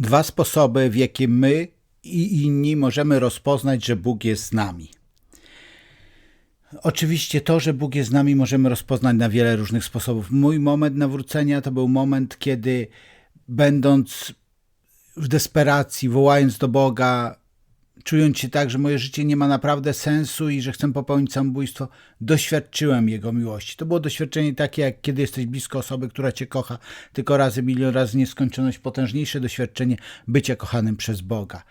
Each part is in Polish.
Dwa sposoby, w jakie my i inni możemy rozpoznać, że Bóg jest z nami. Oczywiście to, że Bóg jest z nami, możemy rozpoznać na wiele różnych sposobów. Mój moment nawrócenia to był moment, kiedy będąc w desperacji, wołając do Boga, czując się tak, że moje życie nie ma naprawdę sensu i że chcę popełnić samobójstwo, doświadczyłem Jego miłości. To było doświadczenie takie, jak kiedy jesteś blisko osoby, która Cię kocha, tylko razy, milion razy nieskończoność, potężniejsze doświadczenie bycia kochanym przez Boga.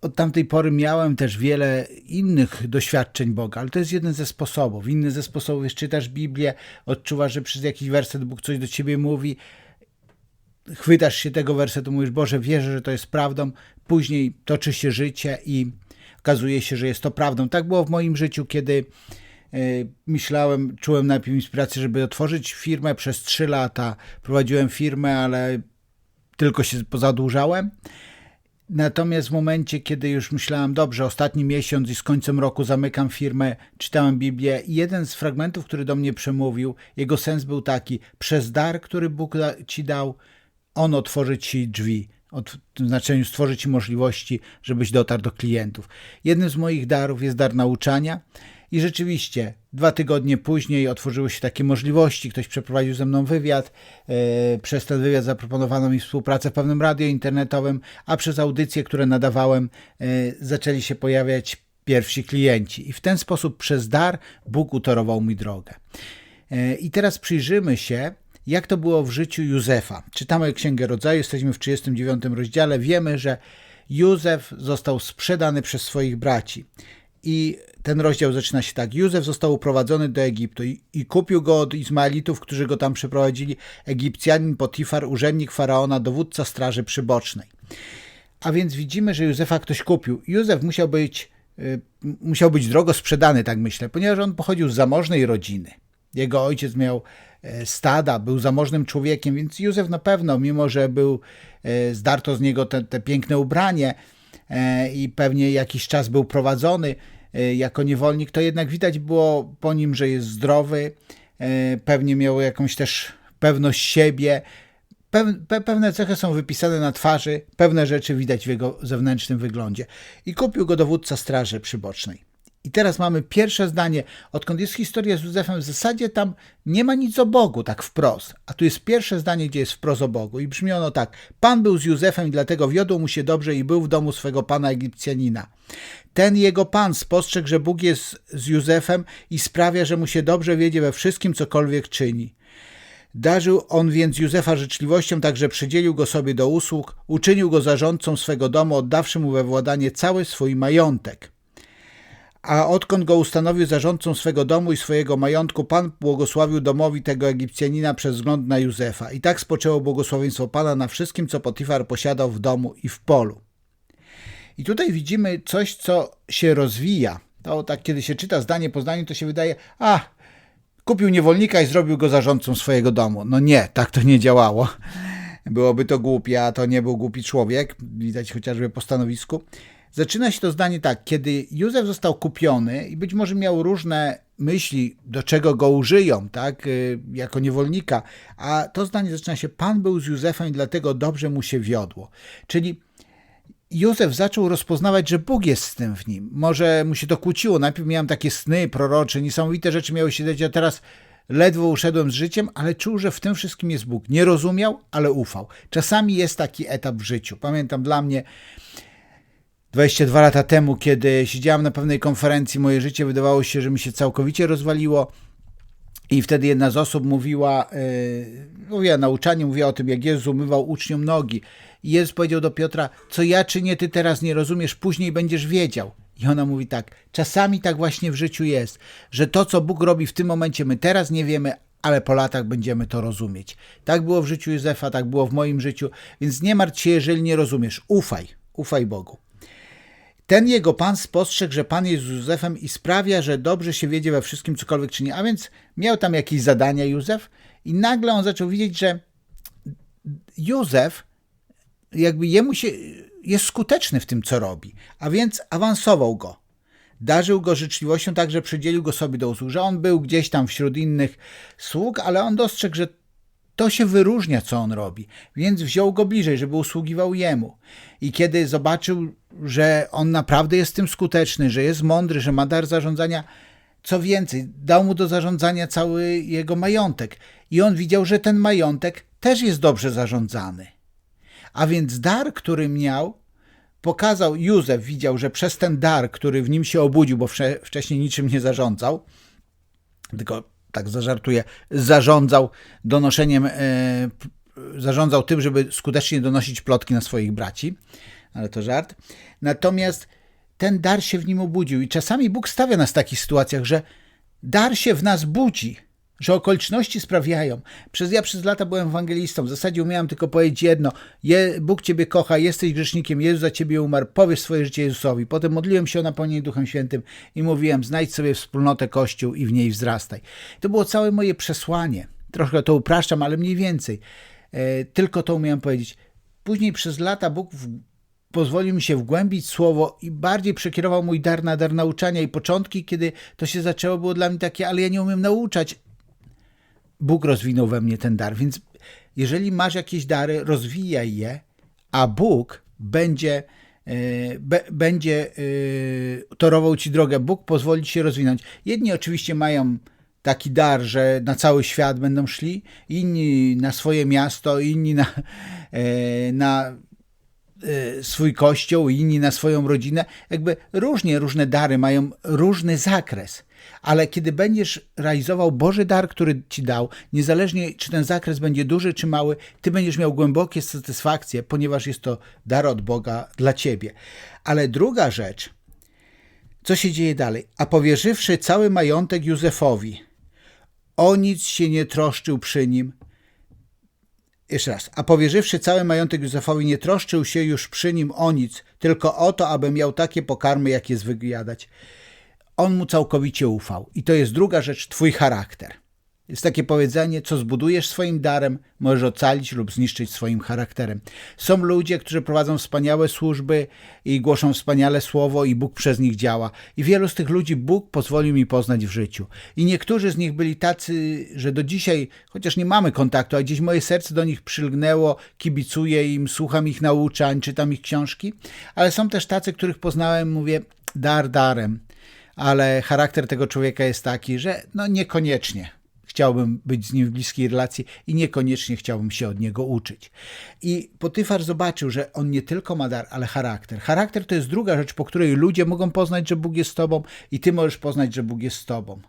Od tamtej pory miałem też wiele innych doświadczeń Boga, ale to jest jeden ze sposobów. Inny ze sposobów jest czytasz Biblię, odczuwasz, że przez jakiś werset Bóg coś do ciebie mówi, chwytasz się tego wersetu, mówisz, Boże, wierzę, że to jest prawdą, później toczy się życie i okazuje się, że jest to prawdą. Tak było w moim życiu, kiedy e, myślałem, czułem najpierw inspirację, żeby otworzyć firmę przez trzy lata. Prowadziłem firmę, ale tylko się pozadłużałem. Natomiast w momencie, kiedy już myślałem, dobrze, ostatni miesiąc i z końcem roku zamykam firmę, czytałem Biblię jeden z fragmentów, który do mnie przemówił, jego sens był taki, przez dar, który Bóg ci dał, on otworzy ci drzwi, w znaczeniu stworzy ci możliwości, żebyś dotarł do klientów. Jednym z moich darów jest dar nauczania i rzeczywiście dwa tygodnie później otworzyły się takie możliwości. Ktoś przeprowadził ze mną wywiad. E, przez ten wywiad zaproponowano mi współpracę w pewnym radio internetowym, a przez audycje, które nadawałem, e, zaczęli się pojawiać pierwsi klienci. I w ten sposób przez dar Bóg utorował mi drogę. E, I teraz przyjrzymy się, jak to było w życiu Józefa. Czytamy Księgę Rodzaju, jesteśmy w 39 rozdziale. Wiemy, że Józef został sprzedany przez swoich braci. I ten rozdział zaczyna się tak. Józef został uprowadzony do Egiptu i, i kupił go od Izmaelitów, którzy go tam przeprowadzili, Egipcjanin Potifar, urzędnik faraona, dowódca straży przybocznej. A więc widzimy, że Józefa ktoś kupił. Józef musiał być, y, musiał być drogo sprzedany, tak myślę, ponieważ on pochodził z zamożnej rodziny. Jego ojciec miał e, stada, był zamożnym człowiekiem, więc Józef na pewno, mimo że był, e, zdarto z niego te, te piękne ubranie e, i pewnie jakiś czas był prowadzony jako niewolnik, to jednak widać było po nim, że jest zdrowy, pewnie miał jakąś też pewność siebie. Pewne cechy są wypisane na twarzy, pewne rzeczy widać w jego zewnętrznym wyglądzie. I kupił go dowódca straży przybocznej. I teraz mamy pierwsze zdanie. Odkąd jest historia z Józefem, w zasadzie tam nie ma nic o Bogu, tak wprost. A tu jest pierwsze zdanie, gdzie jest wprost o Bogu. I brzmi ono tak. Pan był z Józefem i dlatego wiodło mu się dobrze i był w domu swego pana Egipcjanina. Ten jego pan spostrzegł, że Bóg jest z Józefem i sprawia, że mu się dobrze wiedzie we wszystkim, cokolwiek czyni. Darzył on więc Józefa życzliwością, także przydzielił go sobie do usług, uczynił go zarządcą swego domu, oddawszy mu we władanie cały swój majątek a odkąd go ustanowił zarządcą swego domu i swojego majątku, Pan błogosławił domowi tego Egipcjanina przez wzgląd na Józefa. I tak spoczęło błogosławieństwo Pana na wszystkim, co Potifar posiadał w domu i w polu. I tutaj widzimy coś, co się rozwija. To tak, kiedy się czyta zdanie po zdaniu, to się wydaje, a, kupił niewolnika i zrobił go zarządcą swojego domu. No nie, tak to nie działało. Byłoby to głupie, a to nie był głupi człowiek, widać chociażby po stanowisku. Zaczyna się to zdanie tak, kiedy Józef został kupiony i być może miał różne myśli, do czego go użyją, tak, y, jako niewolnika, a to zdanie zaczyna się, Pan był z Józefem i dlatego dobrze mu się wiodło. Czyli Józef zaczął rozpoznawać, że Bóg jest z tym w nim. Może mu się to kłóciło. Najpierw miałem takie sny prorocze, niesamowite rzeczy miały się dziać, a teraz ledwo uszedłem z życiem, ale czuł, że w tym wszystkim jest Bóg. Nie rozumiał, ale ufał. Czasami jest taki etap w życiu. Pamiętam dla mnie 22 lata temu, kiedy siedziałem na pewnej konferencji, moje życie wydawało się, że mi się całkowicie rozwaliło. I wtedy jedna z osób mówiła, yy, mówiła nauczanie, mówiła o tym, jak Jezus umywał uczniom nogi. I Jezus powiedział do Piotra, co ja czynię, ty teraz nie rozumiesz, później będziesz wiedział. I ona mówi tak, czasami tak właśnie w życiu jest, że to, co Bóg robi w tym momencie, my teraz nie wiemy, ale po latach będziemy to rozumieć. Tak było w życiu Józefa, tak było w moim życiu, więc nie martw się, jeżeli nie rozumiesz. Ufaj, ufaj Bogu. Ten jego pan spostrzegł, że pan jest z Józefem i sprawia, że dobrze się wiedzie we wszystkim, cokolwiek czyni. A więc miał tam jakieś zadania Józef i nagle on zaczął widzieć, że Józef jakby jemu się jest skuteczny w tym, co robi, a więc awansował go. Darzył go życzliwością, także przydzielił go sobie do usług, że on był gdzieś tam wśród innych sług, ale on dostrzegł, że to się wyróżnia, co on robi. Więc wziął go bliżej, żeby usługiwał jemu. I kiedy zobaczył, że on naprawdę jest tym skuteczny, że jest mądry, że ma dar zarządzania, co więcej, dał mu do zarządzania cały jego majątek. I on widział, że ten majątek też jest dobrze zarządzany. A więc dar, który miał, pokazał, Józef widział, że przez ten dar, który w nim się obudził, bo wcześniej niczym nie zarządzał, tylko tak zażartuję, zarządzał donoszeniem, e, zarządzał tym, żeby skutecznie donosić plotki na swoich braci, ale to żart. Natomiast ten dar się w nim obudził i czasami Bóg stawia nas w takich sytuacjach, że dar się w nas budzi, że okoliczności sprawiają. Przez ja przez lata byłem ewangelistą, w zasadzie umiałem tylko powiedzieć jedno, Je, Bóg Ciebie kocha, jesteś grzesznikiem, Jezus za Ciebie umarł, powiesz swoje życie Jezusowi. Potem modliłem się o napełnienie Duchem Świętym i mówiłem, znajdź sobie wspólnotę Kościół i w niej wzrastaj. To było całe moje przesłanie. Trochę to upraszczam, ale mniej więcej. E, tylko to umiałem powiedzieć. Później przez lata Bóg w, pozwolił mi się wgłębić słowo i bardziej przekierował mój dar na dar nauczania i początki, kiedy to się zaczęło, było dla mnie takie, ale ja nie umiem nauczać, Bóg rozwinął we mnie ten dar. Więc jeżeli masz jakieś dary, rozwijaj je, a Bóg będzie, yy, be, będzie yy, torował ci drogę. Bóg pozwoli ci się rozwinąć. Jedni oczywiście mają taki dar, że na cały świat będą szli, inni na swoje miasto, inni na, yy, na swój kościół, inni na swoją rodzinę. Jakby różnie różne dary mają różny zakres ale kiedy będziesz realizował Boży dar, który ci dał, niezależnie czy ten zakres będzie duży czy mały, ty będziesz miał głębokie satysfakcje, ponieważ jest to dar od Boga dla ciebie. Ale druga rzecz, co się dzieje dalej? A powierzywszy cały majątek Józefowi, o nic się nie troszczył przy nim. Jeszcze raz. A powierzywszy cały majątek Józefowi, nie troszczył się już przy nim o nic, tylko o to, aby miał takie pokarmy, jakie zwykł jadać on mu całkowicie ufał. I to jest druga rzecz, twój charakter. Jest takie powiedzenie, co zbudujesz swoim darem, możesz ocalić lub zniszczyć swoim charakterem. Są ludzie, którzy prowadzą wspaniałe służby i głoszą wspaniale słowo i Bóg przez nich działa. I wielu z tych ludzi Bóg pozwolił mi poznać w życiu. I niektórzy z nich byli tacy, że do dzisiaj, chociaż nie mamy kontaktu, a gdzieś moje serce do nich przylgnęło, kibicuję im, słucham ich nauczań, czytam ich książki, ale są też tacy, których poznałem, mówię, dar darem ale charakter tego człowieka jest taki, że no niekoniecznie chciałbym być z nim w bliskiej relacji i niekoniecznie chciałbym się od niego uczyć. I Potyfar zobaczył, że on nie tylko ma dar, ale charakter. Charakter to jest druga rzecz, po której ludzie mogą poznać, że Bóg jest z tobą i ty możesz poznać, że Bóg jest z tobą.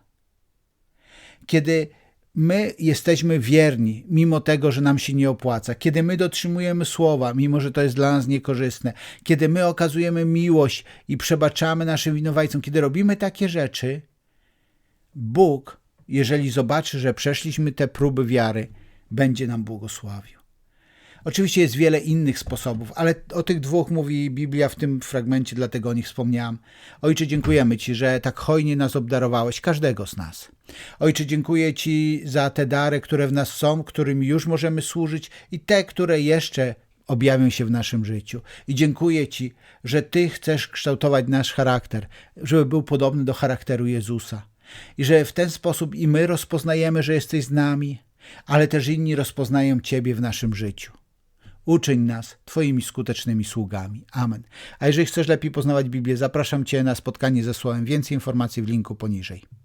Kiedy my jesteśmy wierni, mimo tego, że nam się nie opłaca, kiedy my dotrzymujemy słowa, mimo że to jest dla nas niekorzystne, kiedy my okazujemy miłość i przebaczamy naszym winowajcom, kiedy robimy takie rzeczy, Bóg, jeżeli zobaczy, że przeszliśmy te próby wiary, będzie nam błogosławił. Oczywiście jest wiele innych sposobów, ale o tych dwóch mówi Biblia w tym fragmencie, dlatego o nich wspomniałam. Ojcze, dziękujemy Ci, że tak hojnie nas obdarowałeś, każdego z nas. Ojcze, dziękuję Ci za te dary, które w nas są, którymi już możemy służyć i te, które jeszcze objawią się w naszym życiu. I dziękuję Ci, że Ty chcesz kształtować nasz charakter, żeby był podobny do charakteru Jezusa. I że w ten sposób i my rozpoznajemy, że jesteś z nami, ale też inni rozpoznają Ciebie w naszym życiu. Uczyń nas Twoimi skutecznymi sługami. Amen. A jeżeli chcesz lepiej poznawać Biblię, zapraszam Cię na spotkanie ze Słowem. Więcej informacji w linku poniżej.